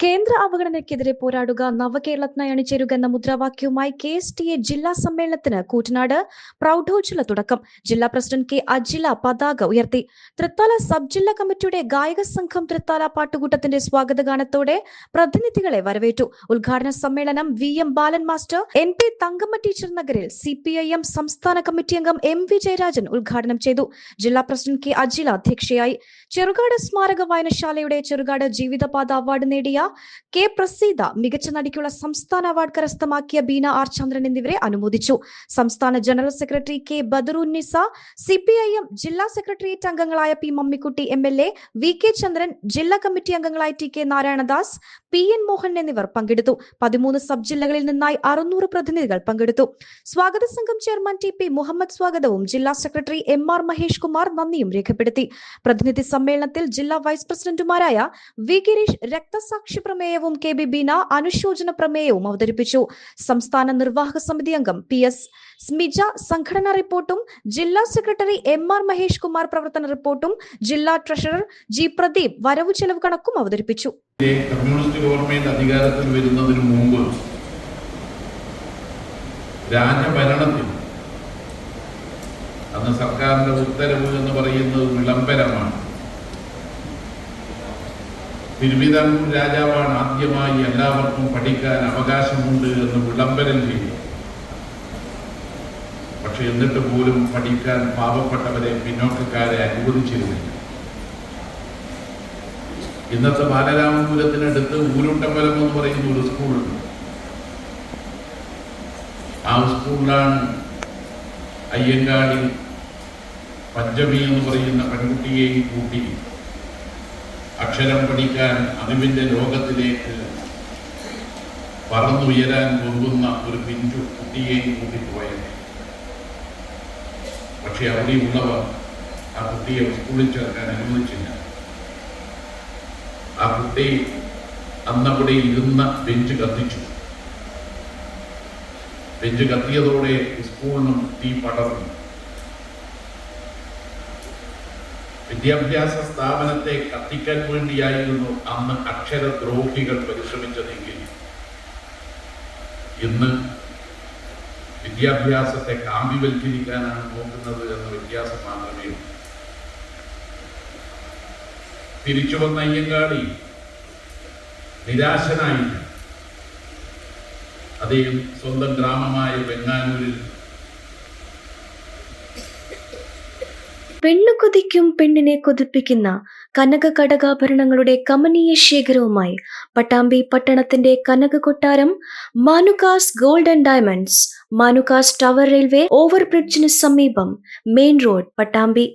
കേന്ദ്ര അവഗണനയ്ക്കെതിരെ പോരാടുക നവകേരളത്തിനായി അണിചേരുക എന്ന മുദ്രാവാക്യവുമായി കെ എസ് ടി എ ജില്ലാ സമ്മേളനത്തിന് കൂറ്റനാട് പ്രൗഢോജ്വല തുടക്കം. ജില്ലാ പ്രസിഡന്റ് കെ. അജില പതാക ഉയർത്തി. തൃത്താല സബ് ജില്ലാ കമ്മിറ്റിയുടെ ഗായക സംഘം തൃത്താല പാട്ടുകൂട്ടത്തിന്റെ സ്വാഗതഗാനത്തോടെ പ്രതിനിധികളെ വരവേറ്റു. ഉദ്ഘാടന സമ്മേളനം V M Balan master N P Thankamma teacher നഗറിൽ സി പി ഐ എം സംസ്ഥാന കമ്മിറ്റി അംഗം എം വി ജയരാജൻ ഉദ്ഘാടനം ചെയ്തു. ജില്ലാ പ്രസിഡന്റ് കെ. അജില അധ്യക്ഷയായി. ചെറുകാട് സ്മാരക വായനശാലയുടെ ചെറുകാട് ജീവിതപാത അവാർഡ് നേടിയ കെ പ്രസീത മികച്ച നടിക്കുള്ള സംസ്ഥാന അവാർഡ് കരസ്ഥമാക്കിയ ബീന ആർ ചന്ദ്രൻ എന്നിവരെ അനുമോദിച്ചു. സംസ്ഥാന general secretary K Badarunnisa C P I M ജില്ലാ സെക്രട്ടേറിയറ്റ് അംഗങ്ങളായ P Mammikutty M L A V K Chandran ജില്ലാ കമ്മിറ്റി അംഗങ്ങളായ T K Narayanadas P N Mohan എന്നിവർ പങ്കെടുത്തു. പതിമൂന്ന് സബ് ജില്ലകളിൽ നിന്നായി അറുന്നൂറ് പ്രതിനിധികൾ പങ്കെടുത്തു. സ്വാഗത സംഘം ചെയർമാൻ ടി പി മുഹമ്മദ് സ്വാഗതവും ജില്ലാ secretary M R Mahesh Kumar നന്ദിയും രേഖപ്പെടുത്തി. പ്രതിനിധി സമ്മേളനത്തിൽ ജില്ലാ വൈസ് പ്രസിഡന്റുമാരായ വി ഗിരീഷ് രക്തസാക്ഷി പ്രമേയവും കെ ബി ബീന അനുശോചന പ്രമേയവും അവതരിപ്പിച്ചു. സംസ്ഥാന നിർവാഹക സമിതി അംഗം പി എസ് സ്മിജ സംഘടനാ റിപ്പോർട്ടും ജില്ലാ secretary M R Mahesh Kumar പ്രവർത്തന റിപ്പോർട്ടും ജില്ലാ ട്രഷറർ ജി പ്രദീപ് വരവ് ചെലവ് കണക്കും അവതരിപ്പിച്ചു. കമ്മ്യൂണിസ്റ്റ് ഗവൺമെന്റ് അധികാരത്തിൽ വരുന്നതിന് മുമ്പ് രാജഭരണത്തിൽ അന്ന് സർക്കാരിന്റെ ഉത്തരവ് എന്ന് പറയുന്നത് വിളംബരമാണ് തിരുവിതാംകൂർ രാജാവാണ് ആദ്യമായി എല്ലാവർക്കും പഠിക്കാൻ അവകാശമുണ്ട് എന്ന് വിളംബരം ചെയ്തു. പക്ഷെ എന്നിട്ട് പോലും പഠിക്കാൻ പാവപ്പെട്ടവരെ പിന്നോക്കക്കാരെ അനുവദിച്ചിരുന്നില്ല. ഇന്നത്തെ ബാലരാമപുരത്തിനടുത്ത് ഊരുണ്ടമ്പലം എന്ന് പറയുന്ന ഒരു സ്കൂളുണ്ട് ആ സ്കൂളിലാണ് അയ്യങ്കാടി പഞ്ചമി എന്ന് പറയുന്ന പെൺകുട്ടിയെയും കൂട്ടി അക്ഷരം പഠിക്കാൻ അറിവിന്റെ ലോകത്തിലേക്ക് പറന്നുയരാൻ പോകുന്ന ഒരു പിഞ്ചു കുട്ടിയെയും കൂട്ടി പോയത്. പക്ഷെ അവിടെയുള്ളവർ ആ കുട്ടിയെ സ്കൂളിൽ ചേർക്കാൻ അനുവദിച്ചില്ല. ആ കുട്ടി അന്നവിടെ ഇരുന്ന ബെഞ്ച് കത്തിച്ചു. ബെഞ്ച് കത്തിയതോടെ സ്കൂളിനും തീ പടർന്നു. വിദ്യാഭ്യാസ സ്ഥാപനത്തെ കത്തിക്കാൻ വേണ്ടിയായിരുന്നു അന്ന് അക്ഷരദ്രോഹികൾ പരിശ്രമിച്ചതെങ്കിൽ. ഇന്ന് വിദ്യാഭ്യാസത്തെ കാമ്പിവൽക്കരിക്കാനാണ് നോക്കുന്നത് എന്ന വ്യത്യാസം മാത്രമേ ഉള്ളൂ തിരിച്ചു വന്ന അയ്യങ്കാളി നിരാശനായി. അദ്ദേഹം സ്വന്തം ഗ്രാമമായ വെങ്ങാനൂരിൽ പെണ്ണു കൊതിക്കും പെണ്ണിനെ കൊതിപ്പിക്കുന്ന കനക കടകാഭരണങ്ങളുടെ കമനീയ ശേഖരവുമായി പട്ടാമ്പി പട്ടണത്തിന്റെ കനക കൊട്ടാരം Manukas gold and diamonds Manukas tower railway ഓവർബ്രിഡ്ജിന് സമീപം മെയിൻ റോഡ് പട്ടാമ്പി